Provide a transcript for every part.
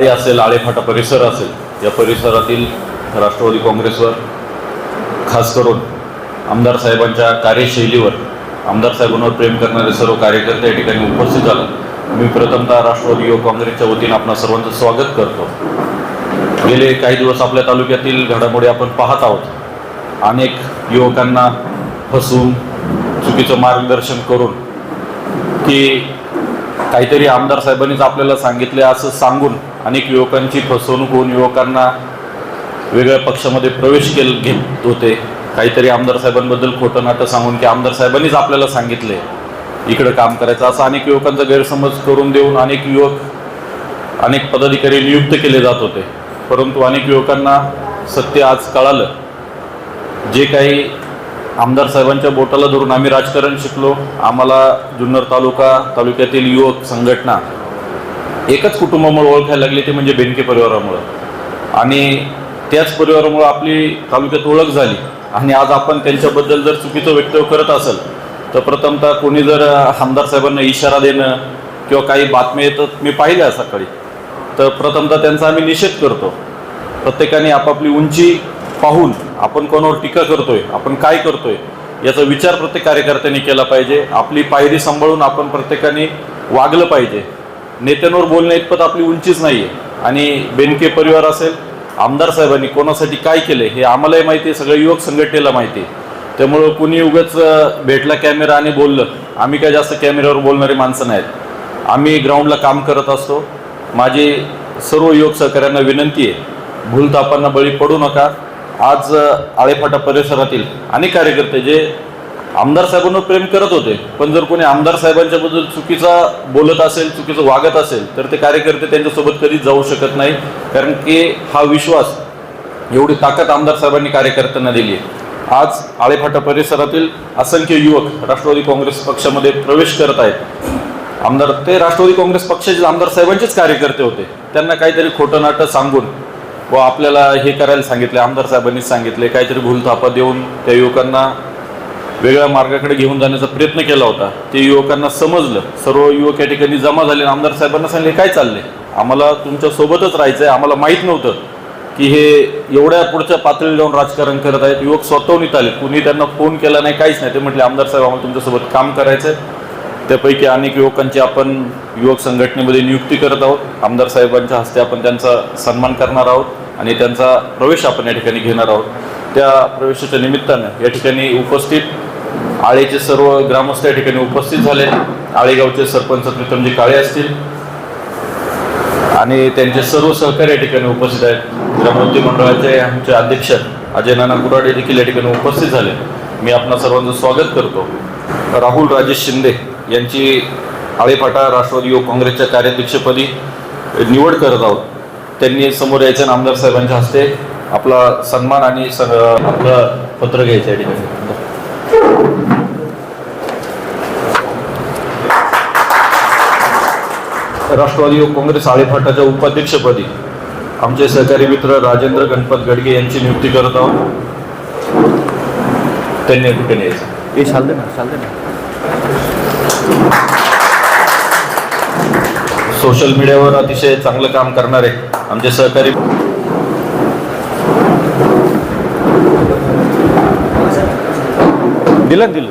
ते असेल आळेफाटा परिसर असेल या परिसरातील राष्ट्रवादी काँग्रेसवर खास करून आमदार साहेबांच्या कार्यशैलीवर आमदार साहेबांवर प्रेम करणारे सर्व कार्यकर्ते या ठिकाणी उपस्थित झाले. मी प्रथमतः राष्ट्रवादी युवक काँग्रेसच्या वतीनं आपण सर्वांचं स्वागत करतो. गेले काही दिवस आपल्या तालुक्यातील घडामोडी आपण पाहत आहोत. अनेक युवकांना फसवून चुकीचं मार्गदर्शन करून की काहीतरी आमदार साहेबांनीच आपल्याला सांगितले असं सांगून अनेक युवकांची फसवणूक होऊन युवकांना वेगळ्या पक्षामध्ये प्रवेश केल घेत होते. काहीतरी आमदार साहेबांबद्दल खोटं नाटं सांगून की आमदार साहेबांनीच आपल्याला सांगितले इकडं काम करायचं. असं अनेक युवकांचा गैरसमज करून देऊन अनेक युवक अनेक पदाधिकारी नियुक्त केले जात होते. परंतु अनेक युवकांना सत्य आज कळालं. जे काही आमदार साहेबांच्या बोटाला धरून आम्ही राजकारण शिकलो. आम्हाला जुन्नर तालुका तालुक्यातील युवक संघटना एकच कुटुंबामुळे ओळखायला लागली ते म्हणजे बेनके परिवारामुळं. आणि त्याच परिवारामुळं आपली तालुक्यात ओळख झाली. आणि आज आपण त्यांच्याबद्दल जर चुकीचं वक्तव्य करत असेल तर प्रथमतः कोणी जर आमदार साहेबांना इशारा देणं किंवा काही बातम्या येतात मी पाहिल्या सकाळी. तर प्रथमतः त्यांचा आम्ही निषेध करतो. प्रत्येकाने आपापली उंची पाहून आपण कोणावर टीका करतोय आपण काय करतोय याचा विचार प्रत्येक कार्यकर्त्यांनी केला पाहिजे. आपली पायरी सांभाळून आपण प्रत्येकाने वागलं पाहिजे. नेत्यांवर बोलण्या इतपत आपली उंचीच नाही आहे आणि बेनके परिवार असेल आमदार साहेबांनी कोणासाठी काय केलं हे आम्हालाही माहिती आहे सगळ्या युवक संघटनेला माहिती आहे. त्यामुळं कुणी उगाच भेटला कॅमेरा आणि बोललं आम्ही काय जास्त कॅमेऱ्यावर बोलणारी माणसं नाहीत. आम्ही ग्राउंडला काम करत असतो. माझी सर्व युवक सहकाऱ्यांना विनंती आहे भूलतापांना बळी पडू नका. आज आळेफाटा परिसरातील अनेक कार्यकर्ते जे आमदार साहेबांवर प्रेम करत होते. पण जर कोणी आमदार साहेबांच्या बद्दल चुकीचा बोलत असेल चुकीचं वागत असेल तर ते कार्यकर्ते त्यांच्यासोबत कधी जाऊ शकत नाही. कारण की हा विश्वास एवढी ताकद आमदार साहेबांनी कार्यकर्त्यांना दिली आहे. आज आळेफाटा परिसरातील असंख्य युवक राष्ट्रवादी काँग्रेस पक्षामध्ये प्रवेश करत आहेत. आमदार ते राष्ट्रवादी काँग्रेस पक्षाचे आमदार साहेबांचेच कार्यकर्ते होते. त्यांना काहीतरी खोटं नाटं सांगून व आपल्याला हे करायला सांगितले आमदार साहेबांनीच सांगितले काहीतरी भूलथापा देऊन त्या युवकांना वेगळ्या मार्गाकडे घेऊन जाण्याचा प्रयत्न केला होता. ते युवकांना समजलं. सर्व युवक या ठिकाणी जमा झाले आणि आमदार साहेबांना सांगले काय चालले आम्हाला तुमच्या सोबतच राहायचं आहे आम्हाला माहीत नव्हतं की हे एवढ्या पुढच्या पातळीला जाऊन राजकारण करत आहेत. युवक स्वतःहून इथं आले कुणी त्यांना फोन केला नाही काहीच नाही. ते म्हटले आमदार साहेब आम्हाला तुमच्यासोबत काम करायचं आहे त्यापैकी अनेक युवकांची आपण युवक संघटनेमध्ये नियुक्ती करत आहोत. आमदार साहेबांच्या हस्ते आपण त्यांचा सन्मान करणार आहोत आणि त्यांचा प्रवेश आपण या ठिकाणी घेणार आहोत. त्या प्रवेशाच्या निमित्तानं या ठिकाणी उपस्थित आळेचे सर्व ग्रामस्थ या ठिकाणी उपस्थित झाले. आळेगावचे सरपंच प्रीतमजी काळे असतील. आणि त्यांचे सर्व सहकारी या ठिकाणी उपस्थित आहेत. ग्रामोद्योग मंडळाचे आमचे अध्यक्ष अजय नाना कुराडे देखील या ठिकाणी उपस्थित झाले. मी आपणा सर्वांचं स्वागत करतो. राहुल राजेश शिंदे यांची आळेफाटा राष्ट्रवादी युवक काँग्रेसच्या कार्याध्यक्षपदी निवड करत आहोत. त्यांनी समोर यायचं आमदार साहेबांच्या हस्ते आपला सन्मान आणि स आपलं पत्र घ्यायचं या ठिकाणी. राष्ट्रवादी युवक काँग्रेस आळेफाटाच्या उपाध्यक्षपदी आमचे सहकारी मित्र राजेंद्र गणपत गडगे यांची नियुक्ती करत आहोत. त्यांनी या ठिकाणी यायचं हे चालते ना चालते ना. सोशल मीडियावर अतिशय चांगलं काम करणारे आमचे सहकारी दिलं दिलं.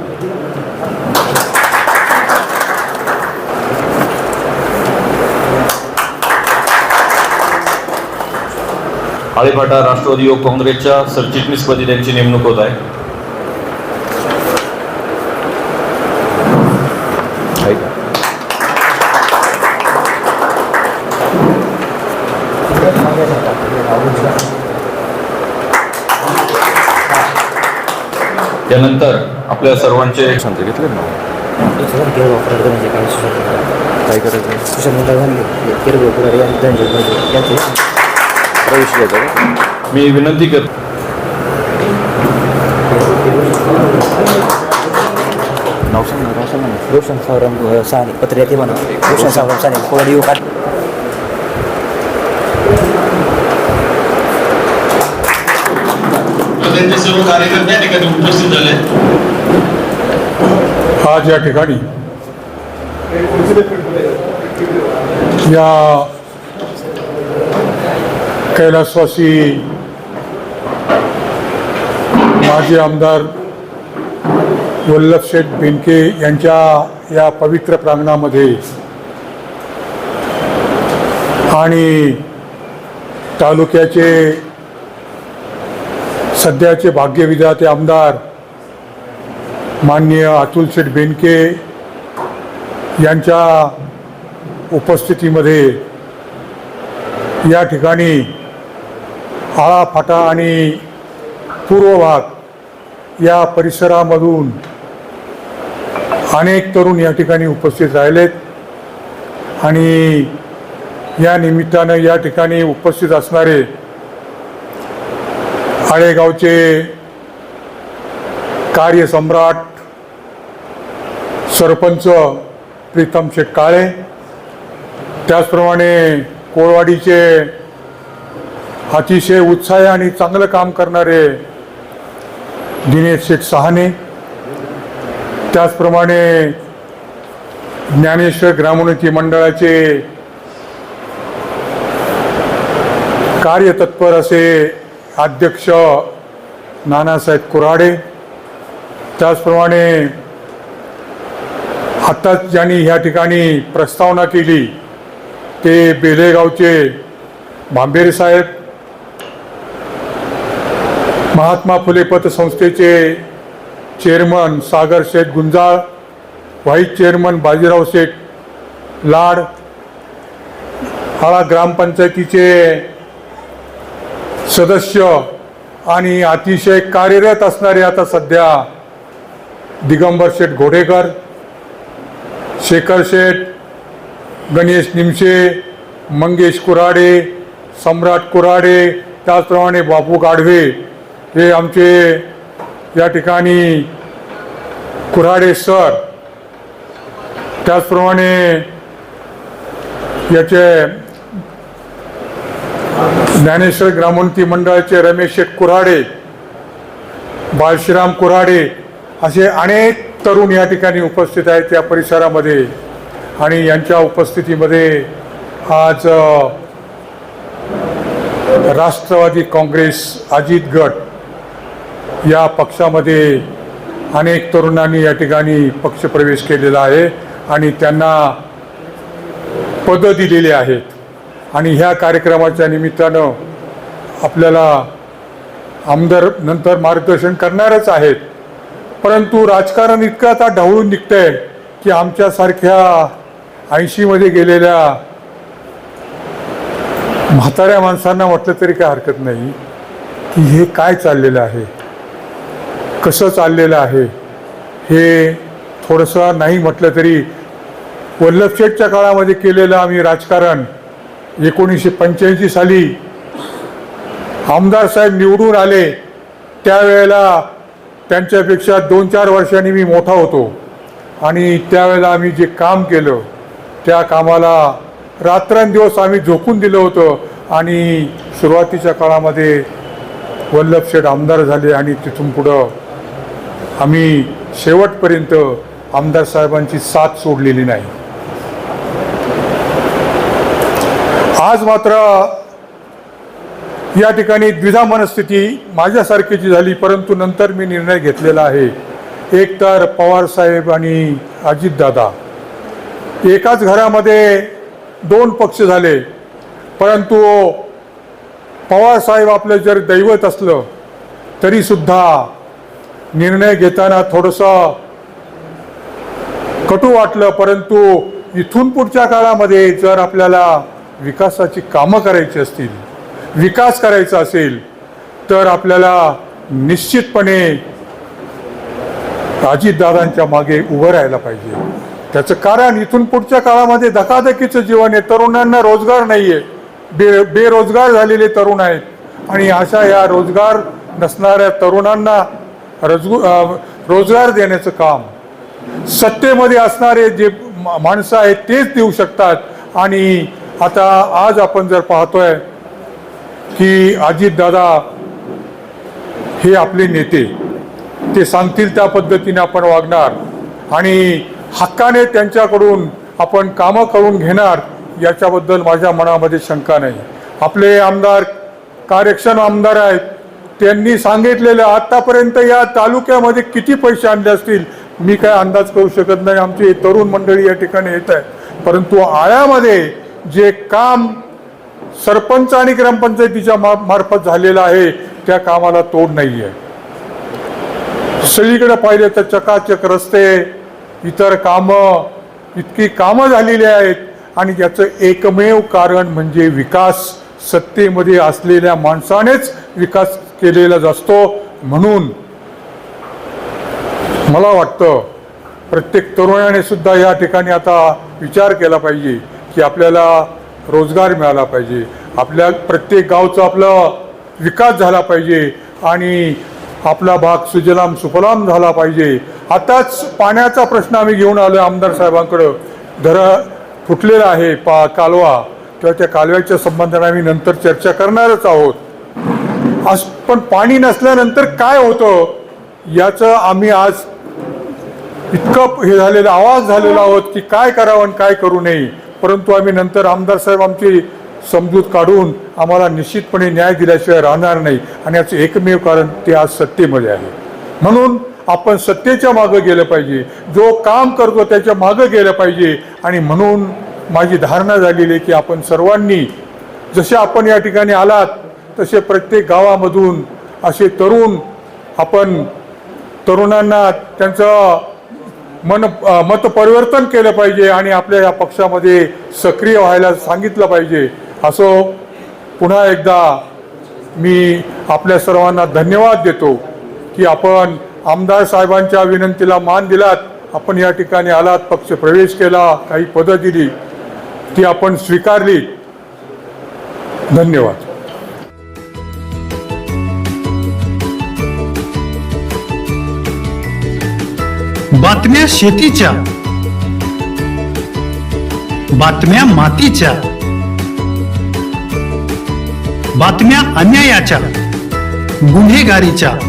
आळेफाटा राष्ट्रवादी युवक काँग्रेसच्या सरचिटणीसपदी त्यांची नेमणूक होत आहे. त्यानंतर आपल्या सर्वांचे सांगते घेतलं ना. म्हणजे काय करायचं? प्रवेश का? मी विनंती करतो नाव सांग ना नाव सांग ना रोशन सावरंग साने पत्र ते म्हणा. रोशन सावरंग साने कोरडी येऊ काढ त्यांचे सर्व कार्यकर्ते या ठिकाणी उपस्थित झाले. आज या ठिकाणी या कैलासवासी माजी आमदार वल्लभशेठ बेनके यांच्या या पवित्र प्रांगणामध्ये आणि तालुक्याचे सध्याचे भाग्यविधाते आमदार माननीय अतुल शेठ बेनके यांच्या उपस्थितीमध्ये या ठिकाणी आळाफाटा आणि पूर्व भाग या परिसरामधून अनेक तरुण या ठिकाणी उपस्थित राहिलेत. आणि या निमित्तानं या ठिकाणी उपस्थित असणारे आळेगावचे कार्यसम्राट सरपंच प्रीतम शेख काळे त्याचप्रमाणे कोळवाडीचे अतिशय उत्साह आणि चांगलं काम करणारे दिनेश शेठ सहाने त्याचप्रमाणे ज्ञानेश्वर ग्रामोन्नती मंडळाचे कार्यतत्पर असे अध्यक्ष नानासाहेब कुऱ्हाडे त्याचप्रमाणे आत्ताच ज्यांनी ह्या ठिकाणी प्रस्तावना केली ते बेलेगावचे भांबेरे साहेब Mahatma Phule पतसंस्थेचे chairman Sagar Sheth Gunjal vice chairman Bajirao Sheth Lad Hala ग्रामपंचायतीचे सदस्य आणि अतिशय कार्यरत असणारे आता सध्या दिगंबर शेठ घोडेकर शेखर शेठ गणेश निमशे मंगेश कुराडे सम्राट कुराडे त्याचप्रमाणे बापू गाढवे हे आमचे या ठिकाणी कुऱ्हाडे सर त्याचप्रमाणे याचे ज्ञानेश्वर ग्रामोन्नती मंडळाचे रमेश शेठ कुऱ्हाडे बाळश्रीराम कुऱ्हाडे असे अनेक तरुण या ठिकाणी उपस्थित आहेत या परिसरामध्ये आणि यांच्या उपस्थितीमध्ये आज राष्ट्रवादी काँग्रेस अजित गट या पक्षामध्ये अनेक तरुणांनी या ठिकाणी पक्षप्रवेश केलेला आहे आणि त्यांना पदं दिलेली आहेत. आणि ह्या कार्यक्रमाच्या निमित्तानं आपल्याला आमदार नंतर मार्गदर्शन करणारच आहेत. परंतु राजकारण इतकं आता ढवळून आहे की आमच्यासारख्या ऐंशीमध्ये गेलेल्या म्हाताऱ्या माणसांना म्हटलं तरी काय हरकत नाही की हे काय चाललेलं आहे. कसं चाललेलं आहे हे थोडंसं नाही म्हटलं तरी वल्लभशेठच्या काळामध्ये केलेलं आम्ही राजकारण एकोणीसशे पंच्याऐंशी साली आमदार साहेब निवडून आले त्यावेळेला त्यांच्यापेक्षा दोन चार वर्षांनी मी मोठा होतो. आणि त्यावेळेला आम्ही जे काम केलं त्या कामाला रात्रंदिवस आम्ही झोकून दिलं होतं आणि सुरुवातीच्या काळामध्ये वल्लभशेठ आमदार झाले आणि तिथून पुढं आम्ही शेवटपर्यंत आमदार साहेबांची साथ सोडलेली नाही. आज मात्र या ठिकाणी द्विधा मनस्थिती माझ्यासारखीची झाली परंतु नंतर मी निर्णय घेतलेला आहे. एक तर पवार साहेब आणि अजितदादा. एकाच घरामध्ये दोन पक्ष झाले परंतु पवार साहेब आपलं जर दैवत असलं तरी सुद्धा निर्णय घेताना थोडंसं कटू वाटलं परंतु इथून पुढच्या काळामध्ये जर आपल्याला विकासाची कामं करायची असतील विकास करायचा असेल तर आपल्याला निश्चितपणे अजितदादांच्या मागे उभं राहायला पाहिजे. त्याचं कारण इथून पुढच्या काळामध्ये धकाधकीचं जीवन आहे. तरुणांना रोजगार नाही आहे बे बेरोजगार झालेले तरुण आहेत. आणि अशा या रोजगार नसणाऱ्या तरुणांना रजगु रोजगार देण्याचं काम. सत्तेमध्ये असणारे जे माणसं आहेत तेच देऊ शकतात. आणि आता आज आपण जर पाहतोय की अजितदादा हे आपले नेते. ते सांगतील त्या पद्धतीने आपण वागणार. आणि हक्काने त्यांच्याकडून आपण कामं करून घेणार याच्याबद्दल माझ्या मनामध्ये शंका नाही. आपले आमदार कार्यक्षम आमदार आहेत. त्यांनी सांगितलेलं आतापर्यंत या तालुक्यामध्ये किती पैसे आणले असतील मी काय अंदाज करू शकत नाही. आमची तरुण मंडळी या ठिकाणी येत आहे. परंतु आळ्यामध्ये जे काम सरपंच आणि ग्रामपंचायतीच्या मा मार्फत झालेलं आहे त्या कामाला तोड नाही आहे सगळीकडे पाहिलं तर चकाचक रस्ते इतर कामं इतकी कामं झालेली आहेत. आणि याचं एकमेव कारण म्हणजे विकास. सत्तेमध्ये असलेल्या माणसानेच विकास केलेला असतो म्हणून मला वाटतं प्रत्येक तरुणाने सुद्धा या ठिकाणी आता विचार केला पाहिजे की आपल्याला रोजगार मिळाला पाहिजे. आपल्या प्रत्येक गावचा आपला विकास झाला पाहिजे आणि आपला भाग सुजलाम सुफलाम झाला पाहिजे. आताच पाण्याचा प्रश्न आम्ही घेऊन आलो आमदार साहेबांकडं. धर फुटलेला आहे पा कालवा. किंवा त्या कालव्याच्या संबंधाने आम्ही नंतर चर्चा करणारच आहोत. आज पण पाणी नसल्यानंतर काय होतं? याचं आम्ही आज इतकं हे झालेलं आवाज झालेला आहोत की काय करावं आणि काय करू नये. परंतु आम्ही नंतर आमदार साहेब आमची समजूत काढून आम्हाला निश्चितपणे न्याय दिल्याशिवाय राहणार नाही आणि याचं एकमेव कारण ते आज सत्तेमध्ये आहे. म्हणून आपण सत्तेच्या मागं गेलं पाहिजे. जो काम करतो त्याच्या मागं गेलं पाहिजे आणि म्हणून माझी धारणा झालेली आहे की आपण सर्वांनी जसे आपण या ठिकाणी आलात तसे प्रत्येक गावामधून असे तरुण आपण तरुणांना त्यांचं मन मतपरिवर्तन मत परिवर्तन केलं पाहिजे आणि आपल्या या पक्षामध्ये सक्रिय व्हायला सांगितलं पाहिजे. असो पुन्हा एकदा मी आपल्या सर्वांना धन्यवाद देतो की आपण आमदार साहेबांच्या विनंतीला मान दिलात. आपण या ठिकाणी आलात पक्ष प्रवेश केला काही पदं दिली. ती आपण स्वीकारली. धन्यवाद. बातम्या शेतीच्या. बातम्या मातीच्या. बातम्या अन्यायाच्या. गुन्हेगारीच्या.